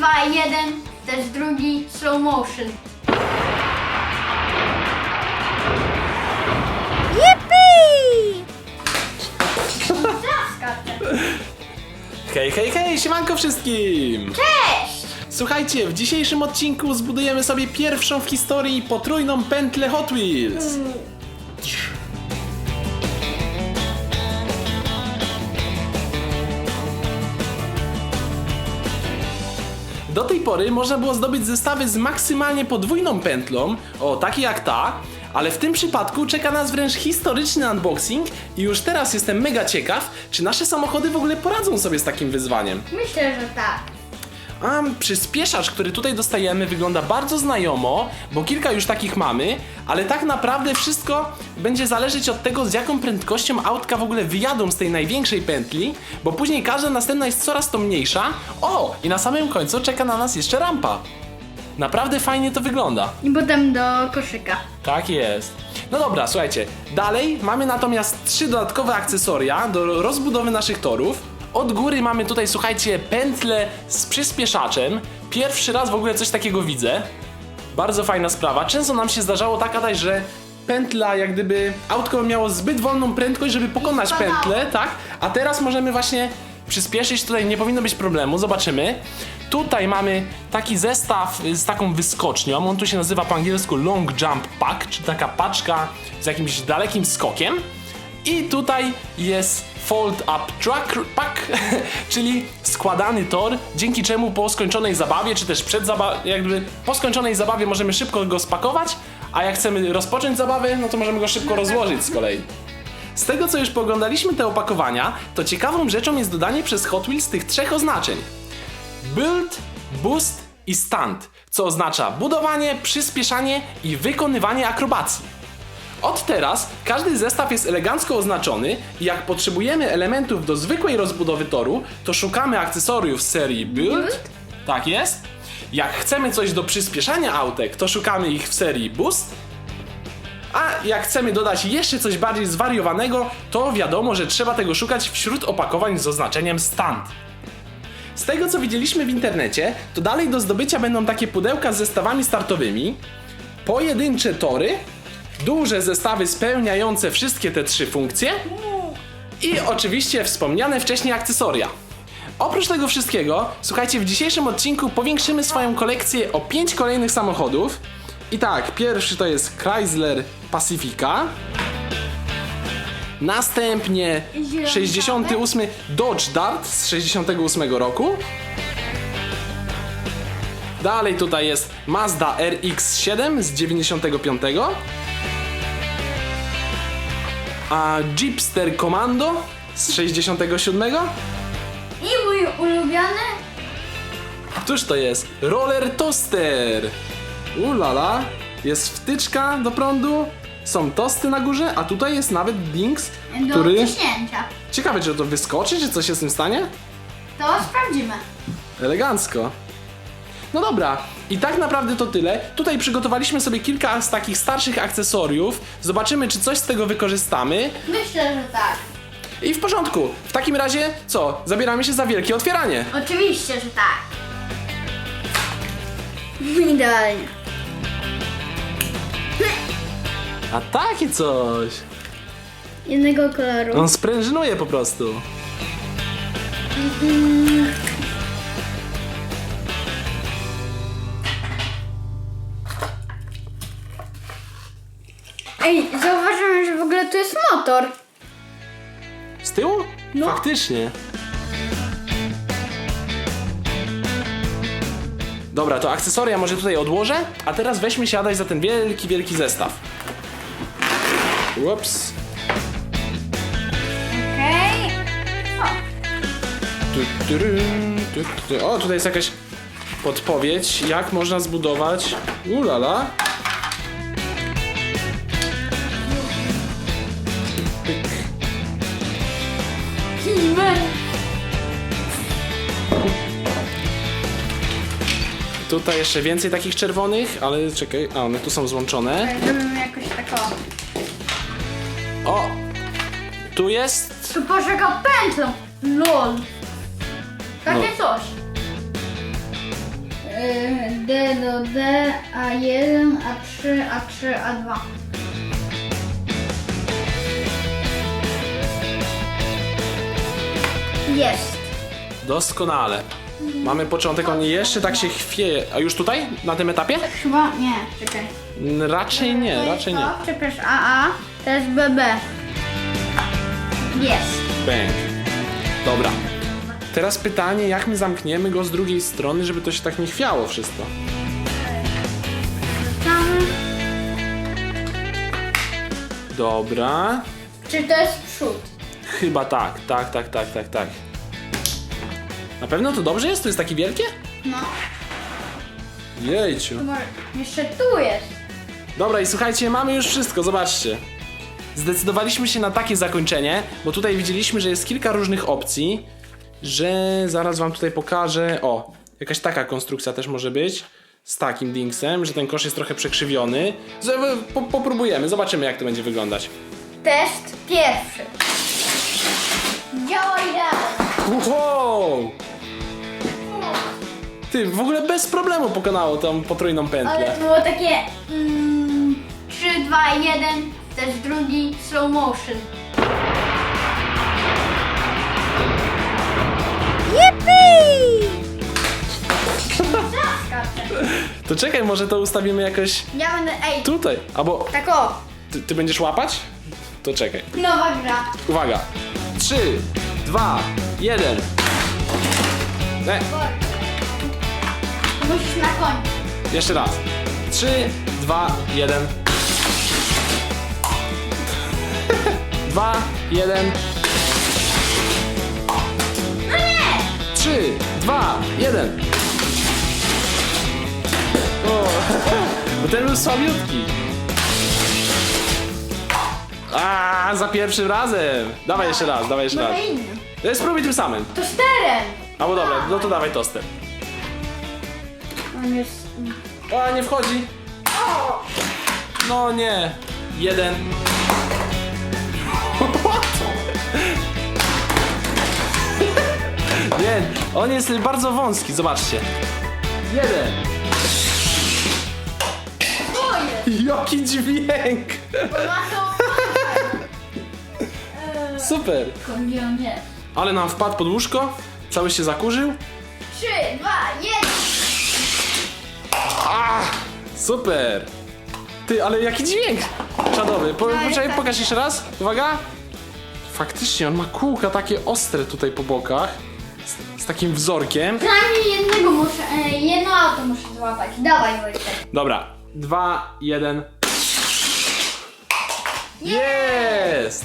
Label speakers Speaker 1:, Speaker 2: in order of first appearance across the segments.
Speaker 1: 2, 1, też drugi slow motion.
Speaker 2: Yippee!
Speaker 1: Zaskaczę.
Speaker 3: Hej, hej, hej, siemanko wszystkim!
Speaker 1: Cześć!
Speaker 3: Słuchajcie, w dzisiejszym odcinku zbudujemy sobie pierwszą w historii potrójną pętlę Hot Wheels. Tej pory można było zdobyć zestawy z maksymalnie podwójną pętlą, o takie jak ta, ale w tym przypadku czeka nas wręcz historyczny unboxing i już teraz jestem mega ciekaw, czy nasze samochody w ogóle poradzą sobie z takim wyzwaniem.
Speaker 1: Myślę, że tak.
Speaker 3: A przyspieszacz, który tutaj dostajemy, wygląda bardzo znajomo, bo kilka już takich mamy, ale tak naprawdę wszystko będzie zależeć od tego, z jaką prędkością autka w ogóle wyjadą z tej największej pętli, bo później każda następna jest coraz to mniejsza. O, i na samym końcu czeka na nas jeszcze rampa. Naprawdę fajnie to wygląda.
Speaker 1: I potem do koszyka.
Speaker 3: Tak jest. No dobra, słuchajcie. Dalej mamy natomiast trzy dodatkowe akcesoria do rozbudowy naszych torów. Od góry mamy tutaj, słuchajcie, pętlę z przyspieszaczem. Pierwszy raz w ogóle coś takiego widzę. Bardzo fajna sprawa. Często nam się zdarzało tak, Adaś, że pętla, jak gdyby autko miało zbyt wolną prędkość, żeby pokonać pętlę, tak? A teraz możemy właśnie przyspieszyć, tutaj nie powinno być problemu, zobaczymy. Tutaj mamy taki zestaw z taką wyskocznią, on tu się nazywa po angielsku Long Jump Pack, czy taka paczka z jakimś dalekim skokiem. I tutaj jest Fold Up Truck Pack, czyli składany tor, dzięki czemu po skończonej zabawie, czy też przed zabawie, jakby po skończonej zabawie możemy szybko go spakować, a jak chcemy rozpocząć zabawę, no to możemy go szybko rozłożyć z kolei. Z tego co już pooglądaliśmy te opakowania, to ciekawą rzeczą jest dodanie przez Hot Wheels tych trzech oznaczeń. Build, Boost i Stunt, co oznacza budowanie, przyspieszanie i wykonywanie akrobacji. Od teraz każdy zestaw jest elegancko oznaczony i jak potrzebujemy elementów do zwykłej rozbudowy toru, to szukamy akcesoriów z serii Build. Tak jest. Jak chcemy coś do przyspieszania autek, to szukamy ich w serii Boost. A jak chcemy dodać jeszcze coś bardziej zwariowanego, to wiadomo, że trzeba tego szukać wśród opakowań z oznaczeniem Stunt. Z tego co widzieliśmy w internecie, to dalej do zdobycia będą takie pudełka z zestawami startowymi, pojedyncze tory, duże zestawy spełniające wszystkie te trzy funkcje i oczywiście wspomniane wcześniej akcesoria. Oprócz tego wszystkiego, słuchajcie, w dzisiejszym odcinku powiększymy swoją kolekcję o 5 kolejnych samochodów. I tak, pierwszy to jest Chrysler Pacifica. Następnie
Speaker 1: Zielony
Speaker 3: 68 Dodge Dart z 68 roku. Dalej tutaj jest Mazda RX-7 z 95. A Jeepster Commando z 67.
Speaker 1: I mój ulubiony
Speaker 3: Cóż to jest? Roller Toaster! Ulala! Jest wtyczka do prądu, są tosty na górze, a tutaj jest nawet Dings,
Speaker 1: do
Speaker 3: który...
Speaker 1: ciśnięcia.
Speaker 3: Ciekawe, czy to wyskoczy, czy coś się z tym stanie?
Speaker 1: To sprawdzimy.
Speaker 3: Elegancko. No dobra, i tak naprawdę to tyle. Tutaj przygotowaliśmy sobie kilka z takich starszych akcesoriów. Zobaczymy, czy coś z tego wykorzystamy.
Speaker 1: Myślę, że tak.
Speaker 3: I w porządku. W takim razie, co? Zabieramy się za wielkie otwieranie.
Speaker 1: Oczywiście, że tak. Idealnie.
Speaker 3: A takie coś.
Speaker 1: Jednego koloru.
Speaker 3: On sprężynuje po prostu.
Speaker 1: Ej, zauważyłem, że w ogóle tu jest motor.
Speaker 3: Z tyłu?
Speaker 1: No.
Speaker 3: Faktycznie. Dobra, to akcesoria może tutaj odłożę, a teraz weźmy siadać za ten wielki, wielki zestaw. Ups.
Speaker 1: Okej. O,
Speaker 3: Tu, turym, tu, tu, tu. O, tutaj jest jakaś podpowiedź, jak można zbudować. Ulala.
Speaker 1: He-Man.
Speaker 3: Tutaj jeszcze więcej takich czerwonych, ale czekaj, a one tu są złączone.
Speaker 1: Zrobimy jakoś tak o.
Speaker 3: O! Tu jest.
Speaker 1: Tu poszukał pętlą. LOL. Takie
Speaker 3: No.
Speaker 1: coś. D do D, A1, A3, A3, A2. Jest.
Speaker 3: Doskonale. Mamy początek, on jeszcze tak się chwieje. A już tutaj? Na tym etapie?
Speaker 1: Chyba nie, czekaj.
Speaker 3: N- Raczej nie, raczej nie.
Speaker 1: To, przepraszam, AA, to jest BB. Jest.
Speaker 3: Bang. Dobra. Teraz pytanie, jak my zamkniemy go z drugiej strony, żeby to się tak nie chwiało wszystko.
Speaker 1: Tam.
Speaker 3: Dobra.
Speaker 1: Czy to jest przód?
Speaker 3: Chyba tak, tak, tak, tak, tak, tak. Na pewno to dobrze jest? To jest takie wielkie?
Speaker 1: No.
Speaker 3: Jejciu.
Speaker 1: To może jeszcze tu jest.
Speaker 3: Dobra i słuchajcie, mamy już wszystko, zobaczcie. Zdecydowaliśmy się na takie zakończenie, bo tutaj widzieliśmy, że jest kilka różnych opcji, że zaraz wam tutaj pokażę. O, jakaś taka konstrukcja też może być. Z takim dingsem, że ten kosz jest trochę przekrzywiony. Z- Po, popróbujemy, zobaczymy jak to będzie wyglądać.
Speaker 1: Test pierwszy.
Speaker 3: W ogóle bez problemu pokonało tą potrójną
Speaker 1: Ale
Speaker 3: pętlę.
Speaker 1: to było takie mm, 3, 2, 1, też drugi slow motion.
Speaker 2: Yippee!
Speaker 1: Zaskaczę.
Speaker 3: To czekaj, może to ustawimy jakoś
Speaker 1: Ja będę, ej,
Speaker 3: tutaj. Albo
Speaker 1: tak o,
Speaker 3: ty, ty będziesz łapać? To czekaj.
Speaker 1: nowa gra.
Speaker 3: Uwaga. 3, 2, 1. E,
Speaker 1: Musisz na końcu.
Speaker 3: jeszcze raz. 3, 2, 1. 2, 1.
Speaker 1: No nie!
Speaker 3: 3, 2, 1. O, bo ten był słabiutki. A, za pierwszym razem. Dawaj jeszcze raz, dawaj jeszcze raz.
Speaker 1: Może inny.
Speaker 3: Spróbuj tym samym.
Speaker 1: To sterem.
Speaker 3: Albo dobra, no to dawaj toster.
Speaker 1: On jest...
Speaker 3: A, nie wchodzi. No nie. Jeden. Nie, on jest bardzo wąski, zobaczcie. Jeden. Jaki dźwięk!
Speaker 1: Ma to...
Speaker 3: Super. Ale nam wpadł pod łóżko, cały się zakurzył.
Speaker 1: 3, 2, 1.
Speaker 3: Super. Ty, ale jaki dźwięk czadowy. Po,
Speaker 1: No,
Speaker 3: poczekaj,
Speaker 1: tak.
Speaker 3: pokaż jeszcze raz. Uwaga. Faktycznie, on ma kółka takie ostre tutaj po bokach. Z, z takim wzorkiem.
Speaker 1: Przynajmniej jednego muszę, e, jedno auto muszę złapać. Dawaj Wojtek.
Speaker 3: Dobra. Dwa, jeden. Jest!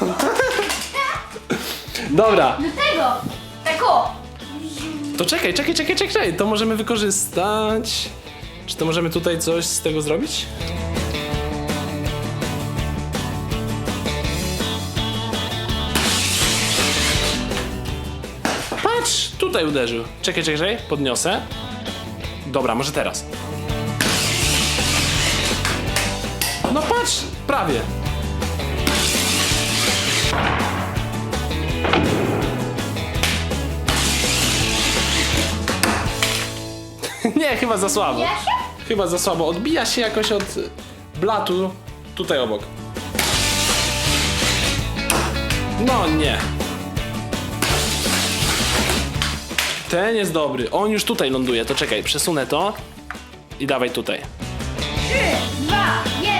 Speaker 3: Dobra,
Speaker 1: Do tego. Tak o.
Speaker 3: to czekaj, czekaj, czekaj, czekaj. To możemy wykorzystać. Czy to możemy tutaj coś z tego zrobić? Patrz, tutaj uderzył. Czekaj, czekaj, czekaj, podniosę. Dobra, może teraz. No patrz, prawie. Nie, chyba za słabo.
Speaker 1: Się?
Speaker 3: Chyba za słabo. Odbija się jakoś od blatu tutaj obok. No nie. Ten jest dobry. On już tutaj ląduje. To czekaj, przesunę to i dawaj tutaj.
Speaker 1: 3, 2, 1.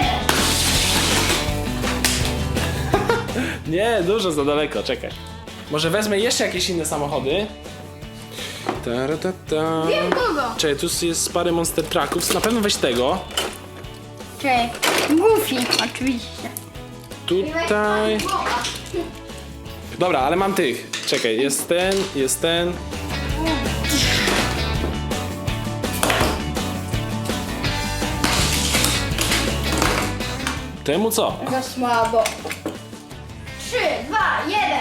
Speaker 3: Nie, dużo za daleko, czekaj. Może wezmę jeszcze jakieś inne samochody. Ta-ra-ta-ta.
Speaker 1: Wiem kogo.
Speaker 3: Czekaj, tu jest parę monster trucków. Na pewno weź tego.
Speaker 1: Czekaj. Goofy, oczywiście.
Speaker 3: Tutaj. Dobra, ale mam tych. Czekaj, jest ten, jest ten. Temu co?
Speaker 1: Za słabo. 3, 2, 1.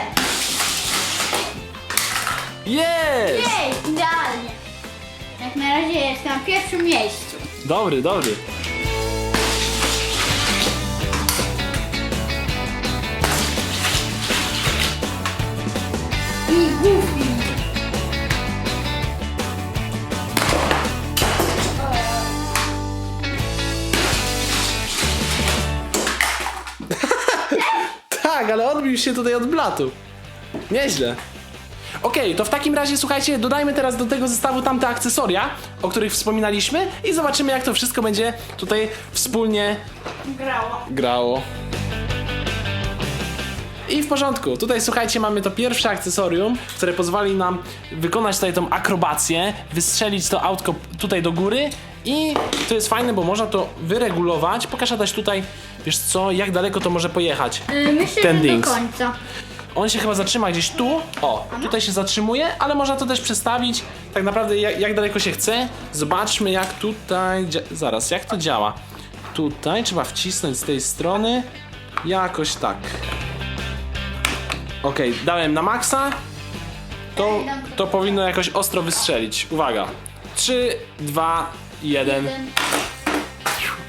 Speaker 3: Jest!
Speaker 1: Jej, idealnie. Jak na razie jest na pierwszym miejscu.
Speaker 3: Dobry, dobry.
Speaker 1: I Goofy.
Speaker 3: Tak, ale odbił się tutaj od blatu. Nieźle. Okej, to w takim razie słuchajcie, dodajmy teraz do tego zestawu tamte akcesoria, o których wspominaliśmy i zobaczymy jak to wszystko będzie tutaj wspólnie
Speaker 1: Grało.
Speaker 3: grało. I w porządku. Tutaj słuchajcie, mamy to pierwsze akcesorium, które pozwoli nam wykonać tutaj tą akrobację, wystrzelić to autko tutaj do góry i to jest fajne, bo można to wyregulować. Pokażę też tutaj, wiesz co, jak daleko to może pojechać.
Speaker 1: Yy, myślę,
Speaker 3: Ten
Speaker 1: że do
Speaker 3: dings.
Speaker 1: końca.
Speaker 3: On się chyba zatrzyma gdzieś tu. O, tutaj się zatrzymuje, ale można to też przestawić tak naprawdę jak, jak daleko się chce. Zobaczmy jak tutaj. Zaraz, jak to działa? Tutaj trzeba wcisnąć z tej strony. Jakoś tak. Okej, dałem na maksa. To, to powinno jakoś ostro wystrzelić. Uwaga. 3, 2, 1.
Speaker 1: Jeden.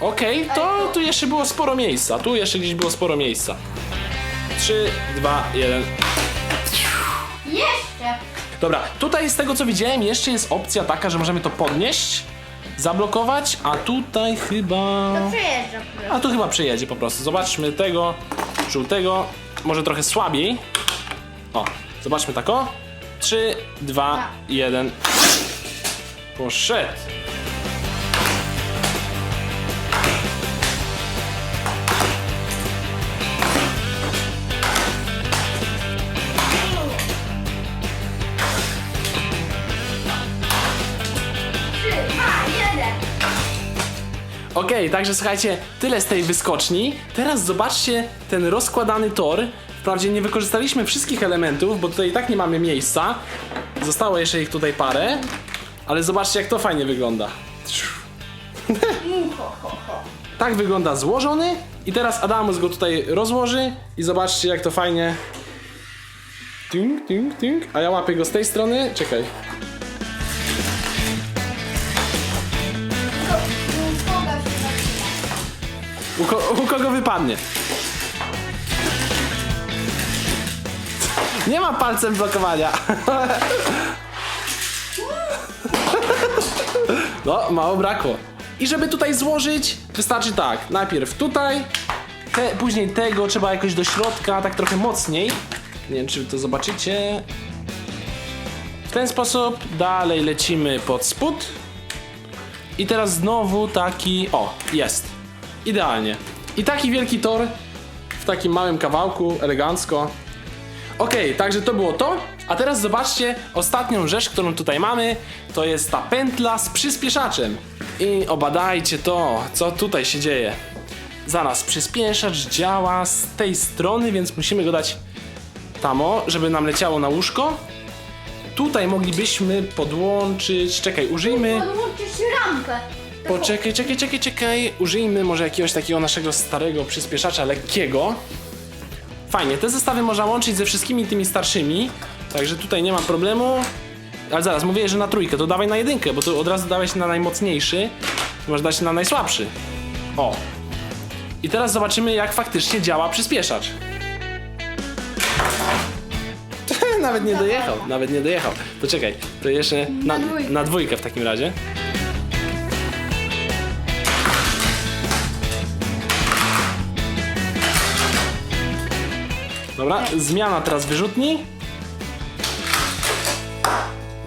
Speaker 3: Okej, to tu jeszcze było sporo miejsca. Tu jeszcze gdzieś było sporo miejsca. 3, 2, 1.
Speaker 1: Jeszcze.
Speaker 3: Dobra, tutaj z tego co widziałem jeszcze jest opcja taka, że możemy to podnieść, zablokować, a tutaj chyba...
Speaker 1: To przejeżdża po prostu.
Speaker 3: A tu chyba przejedzie po prostu. Zobaczmy tego żółtego, może trochę słabiej. O, zobaczmy tak o. 3, 2, 1. Poszedł. Okej, także słuchajcie, tyle z tej wyskoczni. Teraz zobaczcie ten rozkładany tor. Wprawdzie nie wykorzystaliśmy wszystkich elementów, bo tutaj i tak nie mamy miejsca. Zostało jeszcze ich tutaj parę. Ale zobaczcie, jak to fajnie wygląda. Tak wygląda złożony. I teraz Adamus go tutaj rozłoży. I zobaczcie, jak to fajnie. Ting, ting, ting. A ja łapię go z tej strony. Czekaj.
Speaker 1: U,
Speaker 3: ko- u kogo wypadnie? Nie ma palcem blokowania. No, mało brakło. I żeby tutaj złożyć, wystarczy tak. Najpierw tutaj, te, później tego trzeba jakoś do środka, tak trochę mocniej. Nie wiem, czy to zobaczycie. W ten sposób dalej lecimy pod spód. I teraz znowu taki. O, jest. Idealnie. I taki wielki tor w takim małym kawałku, elegancko. Okej, także to było to. A teraz zobaczcie ostatnią rzecz, którą tutaj mamy. To jest ta pętla z przyspieszaczem. I obadajcie to, co tutaj się dzieje. Zaraz, przyspieszacz działa z tej strony, więc musimy go dać tamo, żeby nam leciało na łóżko. Tutaj moglibyśmy podłączyć. Czekaj, użyjmy.
Speaker 1: Podłączysz ramkę.
Speaker 3: Poczekaj, czekaj, czekaj, czekaj. Użyjmy może jakiegoś takiego naszego starego przyspieszacza lekkiego. Fajnie, te zestawy można łączyć ze wszystkimi tymi starszymi, także tutaj nie ma problemu. Ale zaraz, mówię, że na trójkę, to dawaj na jedynkę, bo tu od razu dałeś na najmocniejszy, możesz dać na najsłabszy. O. I teraz zobaczymy, jak faktycznie działa przyspieszacz. nawet nie dojechał, nawet nie dojechał. To czekaj, to jeszcze na,
Speaker 1: na dwójkę
Speaker 3: w takim razie. Dobra, zmiana teraz wyrzutni.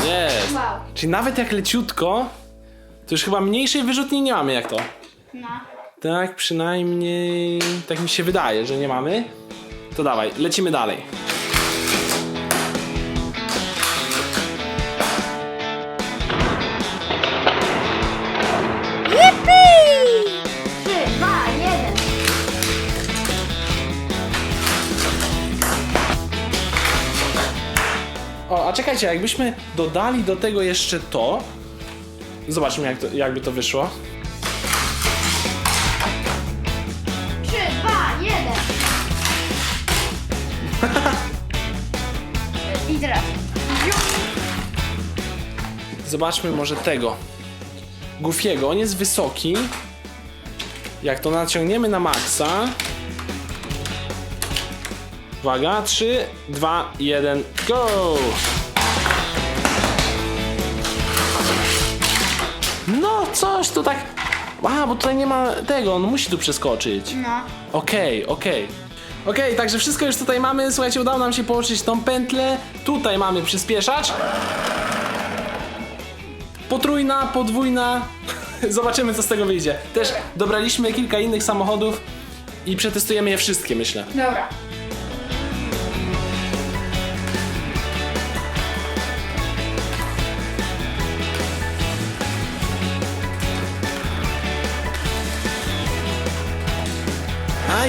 Speaker 3: Jest.
Speaker 1: Wow.
Speaker 3: Czyli nawet jak leciutko, to już chyba mniejszej wyrzutni nie mamy jak to.
Speaker 1: No.
Speaker 3: Tak, przynajmniej tak mi się wydaje, że nie mamy. To dawaj, lecimy dalej. Czekajcie, jakbyśmy dodali do tego jeszcze to. Zobaczmy, jak to, jakby to wyszło.
Speaker 1: Trzy, dwa, jeden. I teraz.
Speaker 3: Zobaczmy może tego. Goofiego, on jest wysoki. Jak to naciągniemy na maksa. Uwaga, 3, 2, 1, go! No, coś tu tak. A, bo tutaj nie ma tego, on musi tu przeskoczyć.
Speaker 1: No.
Speaker 3: Okej, okej. Okej, także wszystko już tutaj mamy. Słuchajcie, udało nam się połączyć tą pętlę. Tutaj mamy przyspieszacz. Potrójna, podwójna. Zobaczymy, co z tego wyjdzie. Też dobraliśmy kilka innych samochodów i przetestujemy je wszystkie, myślę.
Speaker 1: Dobra.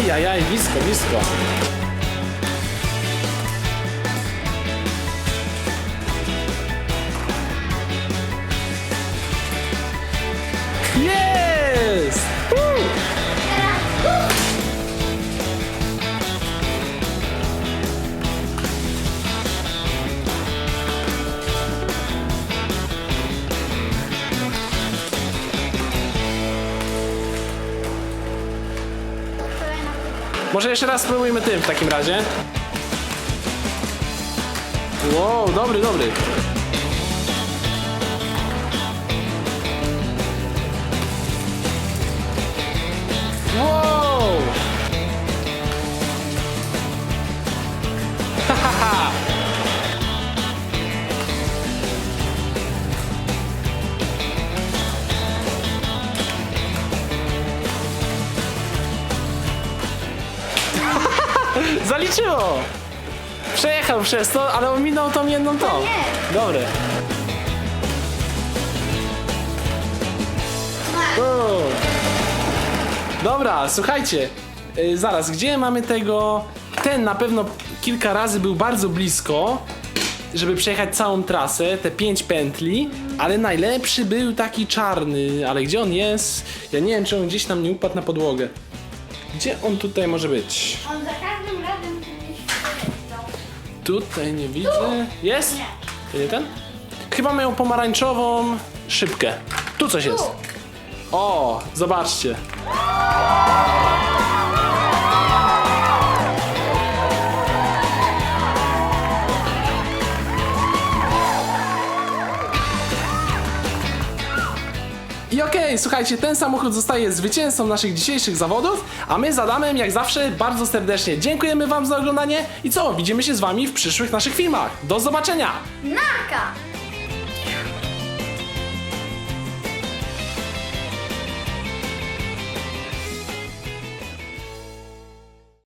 Speaker 3: Ай-яй-яй,
Speaker 1: віска, віска.
Speaker 3: Może jeszcze raz spróbujmy tym w takim razie. Wow, dobry, dobry. Przez to, ale ominął tą jedną tą.
Speaker 1: nie.
Speaker 3: Dobre. O. Dobra, słuchajcie. y, zaraz, gdzie mamy tego? Ten na pewno kilka razy był bardzo blisko, żeby przejechać całą trasę, te pięć pętli, ale najlepszy był taki czarny. Ale gdzie on jest? Ja nie wiem, czy on gdzieś tam nie upadł na podłogę. Gdzie on tutaj może być?
Speaker 1: On za
Speaker 3: Tutaj nie widzę. Jest? To nie ten? Chyba mają pomarańczową szybkę. Tu coś jest. O, zobaczcie. Słuchajcie, ten samochód zostaje zwycięzcą naszych dzisiejszych zawodów, a my z Adamem, jak zawsze, bardzo serdecznie dziękujemy Wam za oglądanie i co, widzimy się z Wami w przyszłych naszych filmach. Do zobaczenia!
Speaker 1: Narka!